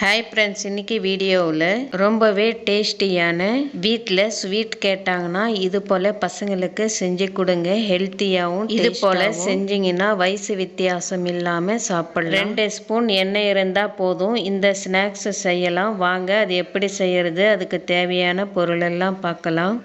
Hi friends இன்னைக்கு வீடியோவில் ரொம்பவே டேஸ்டியான வீட்டில் ஸ்வீட் கேட்டாங்கன்னா இது போல் பசங்களுக்கு செஞ்சு கொடுங்க ஹெல்த்தியாகவும் இது போல் செஞ்சீங்கன்னா வயசு வித்தியாசம் இல்லாமல் சாப்பிடலாம். ரெண்டு ஸ்பூன் எண்ணெய் இருந்தால் போதும். இந்த ஸ்நாக்ஸ் செய்யலாம். வாங்க அது எப்படி செய்யறது அதுக்கு தேவையான பொருளெல்லாம் பார்க்கலாம்.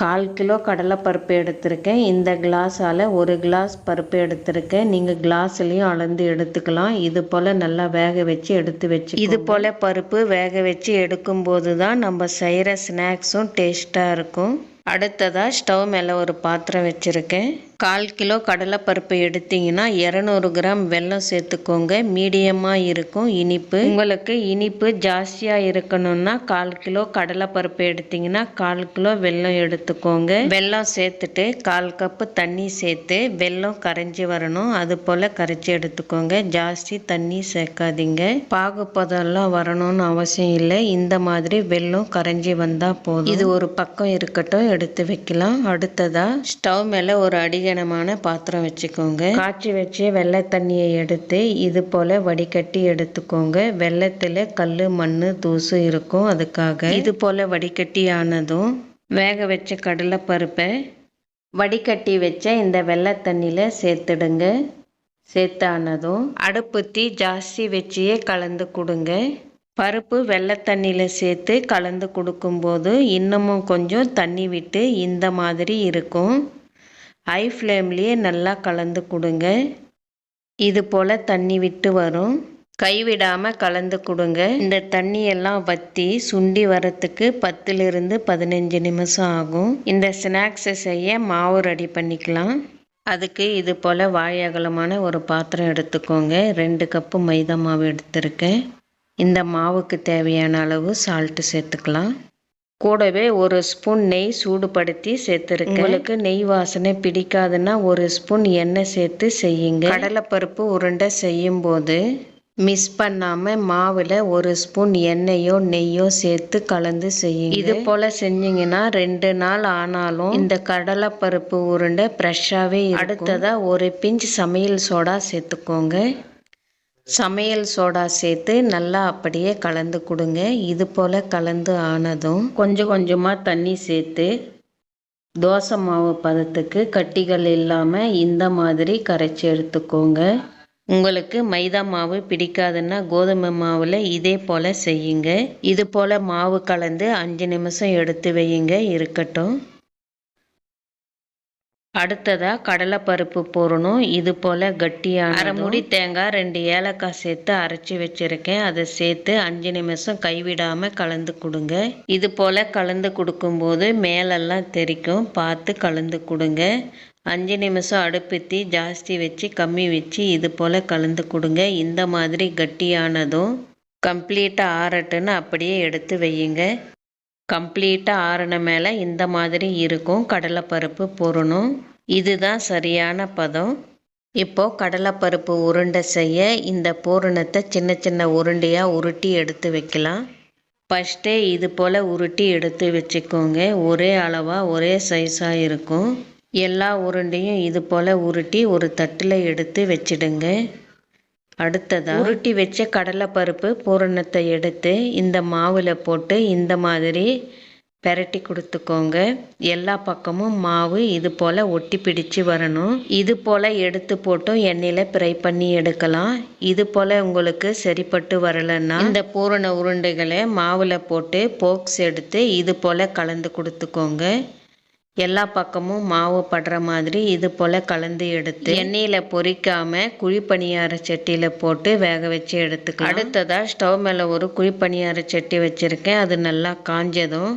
கால் கிலோ கடலைப்பருப்பு எடுத்திருக்கேன். இந்த கிளாஸால் ஒரு கிளாஸ் பருப்பு எடுத்திருக்கேன். நீங்கள் கிளாஸ்லேயும் அளந்து எடுத்துக்கலாம். இது போல் நல்லா வேக வச்சு எடுத்து வச்சு இது போல் பருப்பு வேக வச்சு எடுக்கும்போது தான் நம்ம செய்கிற ஸ்நாக்ஸும் டேஸ்ட்டாக இருக்கும். அடுத்ததாக ஸ்டவ் மேலே ஒரு பாத்திரம் வச்சுருக்கேன். கால் கிலோ கடலைப்பருப்பு எடுத்தீங்கன்னா இரநூறு கிராம் வெல்லம் சேர்த்துக்கோங்க. மீடியமாக இருக்கும். இனிப்பு. உங்களுக்கு இனிப்பு ஜாஸ்தியாக இருக்கணும்னா கால் கிலோ கடலைப்பருப்பு எடுத்தீங்கன்னா கால் கிலோ வெல்லம் எடுத்துக்கோங்க. வெல்லம் சேர்த்துட்டு கால் கப்பு தண்ணி சேர்த்து வெல்லம் கரைஞ்சி வரணும். அது போல் கரைச்சி எடுத்துக்கோங்க. ஜாஸ்தி தண்ணி சேர்க்காதீங்க. பாகுப்பதெல்லாம் வரணும்னு அவசியம் இல்லை. இந்த மாதிரி வெல்லம் கரைஞ்சி வந்தால் போதும். இது ஒரு பக்கம் இருக்கட்டும். எடுத்து வைக்கலாம். அடுத்ததாக ஸ்டவ் மேலே ஒரு அடிகனமான பாத்திரம் வச்சுக்கோங்க. காய்ச்சி வச்சு வெள்ளை தண்ணியை எடுத்து இது போல் வடிகட்டி எடுத்துக்கோங்க. வெள்ளத்தில் கல் மண் தூசு இருக்கும் அதுக்காக. இது போல் வடிகட்டி ஆனதும் வேக வச்ச கடலைப்பருப்பை வடிகட்டி வச்ச இந்த வெள்ளை தண்ணியில் சேர்த்துடுங்க. சேர்த்தானதும் அடுப்பு தீ ஜாஸ்தி வச்சியே கலந்து கொடுங்க. பருப்பு வெள்ளை தண்ணியில் சேர்த்து கலந்து கொடுக்கும்போது இன்னமும் கொஞ்சம் தண்ணி விட்டு இந்த மாதிரி இருக்கும். ஹை ஃப்ளேம்லேயே நல்லா கலந்து கொடுங்க. இது போல் தண்ணி விட்டு வரும். கைவிடாமல் கலந்து கொடுங்க. இந்த தண்ணியெல்லாம் வற்றி சுண்டி வரத்துக்கு பத்துலேருந்து பதினஞ்சு நிமிஷம் ஆகும். இந்த ஸ்நாக்ஸை செய்ய மாவு ரெடி பண்ணிக்கலாம். அதுக்கு இது போல் வாயகலமான ஒரு பாத்திரம் எடுத்துக்கோங்க. ரெண்டு கப்பு மைதா மாவு எடுத்திருக்கேன். இந்த மாவுக்கு தேவையான அளவு சால்ட்டு சேர்த்துக்கலாம். கூடவே ஒரு ஸ்பூன் நெய் சூடுபடுத்தி சேர்த்துருக்கேன். உங்களுக்கு நெய் வாசனை பிடிக்காதுன்னா ஒரு ஸ்பூன் எண்ணெய் சேர்த்து செய்யுங்க. கடலைப்பருப்பு உருண்டை செய்யும் போது மிஸ் பண்ணாமல் மாவில் ஒரு ஸ்பூன் எண்ணெயோ நெய்யோ சேர்த்து கலந்து செய்யுங்க. இது போல் செஞ்சீங்கன்னா ரெண்டு நாள் ஆனாலும் இந்த கடலைப்பருப்பு உருண்டை ஃப்ரெஷ்ஷாகவே அடுத்ததாக ஒரு பிஞ்ச் சமையல் சோடா சேர்த்துக்கோங்க. சமையல் சோடா சேர்த்து நல்லா அப்படியே கலந்து கொடுங்க. இது போல் கலந்து ஆனதும் கொஞ்சம் கொஞ்சமாக தண்ணி சேர்த்து தோசை மாவு பதத்துக்கு கட்டிகள் இல்லாமல் இந்த மாதிரி கரைச்சி எடுத்துக்கோங்க. உங்களுக்கு மைதா மாவு பிடிக்காதுன்னா கோதுமை மாவில் இதே போல் செய்யுங்க. இது போல் மாவு கலந்து அஞ்சு நிமிஷம் எடுத்து வையுங்க. இருக்கட்டும். அடுத்ததாக கடலைப்பருப்பு போடணும். இது போல் கட்டியான அரை முடி தேங்காய் ரெண்டு ஏலக்காய் சேர்த்து அரைச்சி வச்சுருக்கேன். அதை சேர்த்து அஞ்சு நிமிஷம் கைவிடாமல் கலந்து கொடுங்க. இது போல் கலந்து கொடுக்கும்போது மேலெல்லாம் தெரிக்கும். பார்த்து கலந்து கொடுங்க. அஞ்சு நிமிஷம் அடுப்புத்தி ஜாஸ்தி வச்சு கம்மி வச்சு இது போல் கலந்து கொடுங்க. இந்த மாதிரி கட்டியானதும் கம்ப்ளீட்டாக ஆறட்டுன்னு அப்படியே எடுத்து வையுங்க. கம்ப்ளீட்டாக ஆறின மேலே இந்த மாதிரி இருக்கும். கடலைப்பருப்பு பொறணும் இதுதான் சரியான பதம். இப்போது கடலைப்பருப்பு உருண்டை செய்ய இந்த பூரணத்தை சின்ன சின்ன உருண்டையாக உருட்டி எடுத்து வைக்கலாம். ஃபஸ்ட்டே இது போல் உருட்டி எடுத்து வச்சுக்கோங்க. ஒரே அளவாக ஒரே சைஸாக இருக்கும். எல்லா உருண்டையும் இது போல் உருட்டி ஒரு தட்டில் எடுத்து வச்சிடுங்க. அடுத்ததாக உருட்டி வச்ச கடலைப்பருப்பு பூரணத்தை எடுத்து இந்த மாவில் போட்டு இந்த மாதிரி பெரட்டி கொடுத்துக்கோங்க. எல்லா பக்கமும் மாவு இது போல் ஒட்டி பிடிச்சு வரணும். இது போல் எடுத்து போட்டும் எண்ணெயில் ஃப்ரை பண்ணி எடுக்கலாம். இது போல் உங்களுக்கு சரிப்பட்டு வரலைன்னா இந்த பூரண உருண்டைகளை மாவில் போட்டு போக்ஸ் எடுத்து இது போல் கலந்து கொடுத்துக்கோங்க. எல்லா பக்கமும் மாவு படுற மாதிரி இது போல் கலந்து எடுத்து எண்ணெயில் பொரிக்காமல் குழிப்பணியார சட்டியில் போட்டு வேக வச்சு எடுத்துக்கலாம். அடுத்ததாக ஸ்டவ் மேலே ஒரு குழிப்பணியார சட்டி வச்சுருக்கேன். அது நல்லா காஞ்சதும்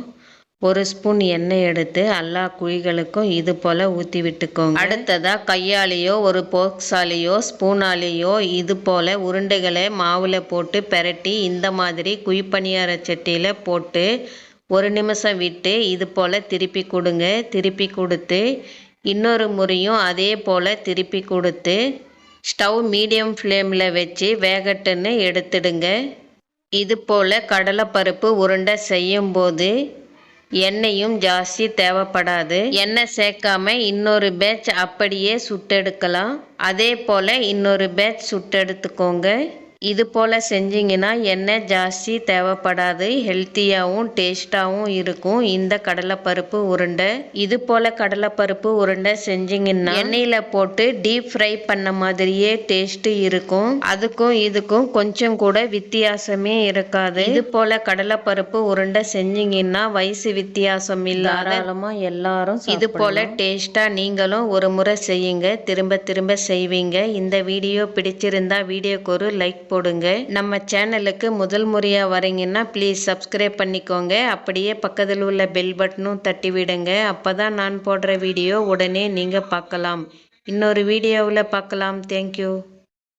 ஒரு ஸ்பூன் எண்ணெய் எடுத்து எல்லா குழிகளுக்கும் இது போல் ஊற்றி விட்டுக்கோங்க. அடுத்ததாக கையாலேயோ ஒரு போக்ஸாலேயோ ஸ்பூனாலேயோ இது போல் உருண்டைகளை மாவில் போட்டு பெரட்டி இந்த மாதிரி குழிப்பணியார சட்டியில் போட்டு ஒரு நிமிஷம் விட்டு இது போல் திருப்பி கொடுங்க. திருப்பி கொடுத்து இன்னொரு முறையும் அதே போல் திருப்பி கொடுத்து ஸ்டவ் மீடியம் ஃப்ளேமில் வச்சு வேகட்டுன்னு எடுத்துடுங்க. இது போல் கடலைப்பருப்பு உருண்டை செய்யும்போது எண்ணெயும் ஜாஸ்தி தேவைப்படாது. எண்ணெய் சேர்க்காம இன்னொரு பேட்ச் அப்படியே சுட்டெடுக்கலாம். அதே போல் இன்னொரு பேட்ச் சுட்டெடுத்துக்கோங்க. இது போல் செஞ்சிங்கன்னா எண்ணெய் ஜாஸ்தி தேவைப்படாது ஹெல்த்தியாகவும் டேஸ்ட்டாகவும் இருக்கும். இந்த கடலைப்பருப்பு உருண்டை இது போல் கடலைப்பருப்பு உருண்டை செஞ்சிங்கன்னா எண்ணெயில் போட்டு டீப் ஃப்ரை பண்ண மாதிரியே டேஸ்ட்டு இருக்கும். அதுக்கும் இதுக்கும் கொஞ்சம் கூட வித்தியாசமே இருக்காது. இது போல் கடலைப்பருப்பு உருண்டை செஞ்சிங்கன்னா வயசு வித்தியாசம் இல்லாத எல்லாரும் இது போல் டேஸ்ட்டாக நீங்களும் ஒரு முறை செய்யுங்க. திரும்ப திரும்ப செய்வீங்க. இந்த வீடியோ பிடிச்சிருந்தா வீடியோக்கு ஒரு லைக் போடுங்க. நம்ம சேனலுக்கு முதல் முறையாக வரீங்கன்னா ப்ளீஸ் சப்ஸ்கிரைப் பண்ணிக்கோங்க. அப்படியே பக்கத்தில் உள்ள பெல் பட்டனும் தட்டி விடுங்க. அப்போ தான் நான் போடுற வீடியோ உடனே நீங்கள் பார்க்கலாம். இன்னொரு வீடியோவில் பார்க்கலாம். தேங்க்யூ